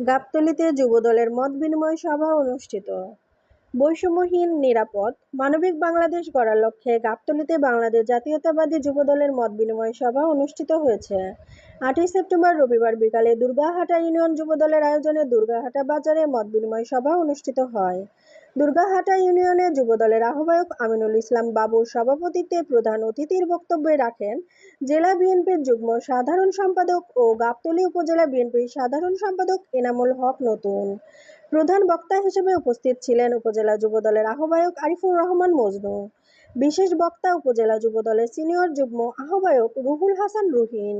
গাবতলীতে যুবদলের মত বিনিময় সভা অনুষ্ঠিত। বৈষম্যহীন, নিরাপদ, মানবিক বাংলাদেশ গড়ার লক্ষ্যে গাবতলীতে বাংলাদেশ জাতীয়তাবাদী যুবদলের মত বিনিময় সভা অনুষ্ঠিত হয়েছে। আটই সেপ্টেম্বর রবিবার বিকালে দুর্গাহাটা ইউনিয়ন যুবদলের আয়োজনে দুর্গাহাটা বাজারে মত বিনিময় সভা অনুষ্ঠিত হয়। দুর্গাহাটা ইউনিয়নে যুবদলের আহ্বায়ক আমিনুল ইসলাম বাবুর সভাপতিত্বে প্রধান অতিথির বক্তব্যে রাখেন, জেলা বিএনপির যুগ্ম সাধারণ সম্পাদক ও গাবতলী উপজেলা বিএনপির সাধারণ সম্পাদক এনামুল হক নতুন। প্রধান বক্তা হিসেবে উপস্থিত ছিলেন উপজেলা যুবদলের আহ্বায়ক আরিফুর রহমান মজনু। বিশেষ বক্তা উপজেলা যুবদলের সিনিয়র যুগ্ম আহ্বায়ক রুহুল হাসান রুহিন।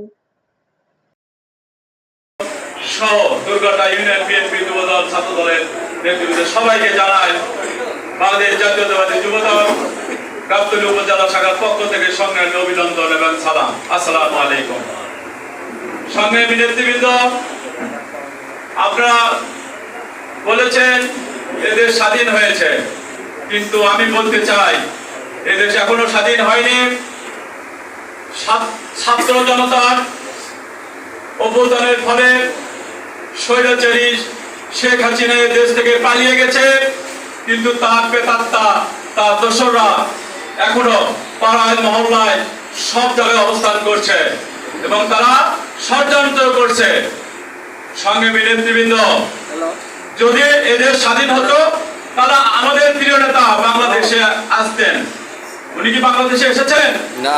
সবাইকে বাংলাদেশ জাতীয়তাবাদী গাবতলী উপজেলা শাখার পক্ষ থেকে সংগ্রামী অভিনন্দন এবং সালাম। আলাইকুম। সংগ্রামী নেতৃবৃন্দ, আপনারা বলেছেন এদেশ স্বাধীন হয়েছে। কিন্তু আমি বলতে চাই এদেশ এখনও স্বাধীন হয়নি। ছাত্র- ছাত্র জনতার অভ্যুত্থানের ফলে স্বৈরাচারী শেখ হাসিনা দেশ থেকে পালিয়ে গেছে। কিন্তু তার পেতাত্তা তার দোসররা এখনও পাড়ায়, মহল্লায় সব জায়গায় অবস্থান করছে এবং তারা ষড়যন্ত্র করছে। সঙ্গে নেতৃবৃন্দ যদি এদের স্বাধীন হতো তাহলে আমাদের প্রিয় নেতা বাংলাদেশে আসতেন। উনি কি বাংলাদেশে এসেছেন? না।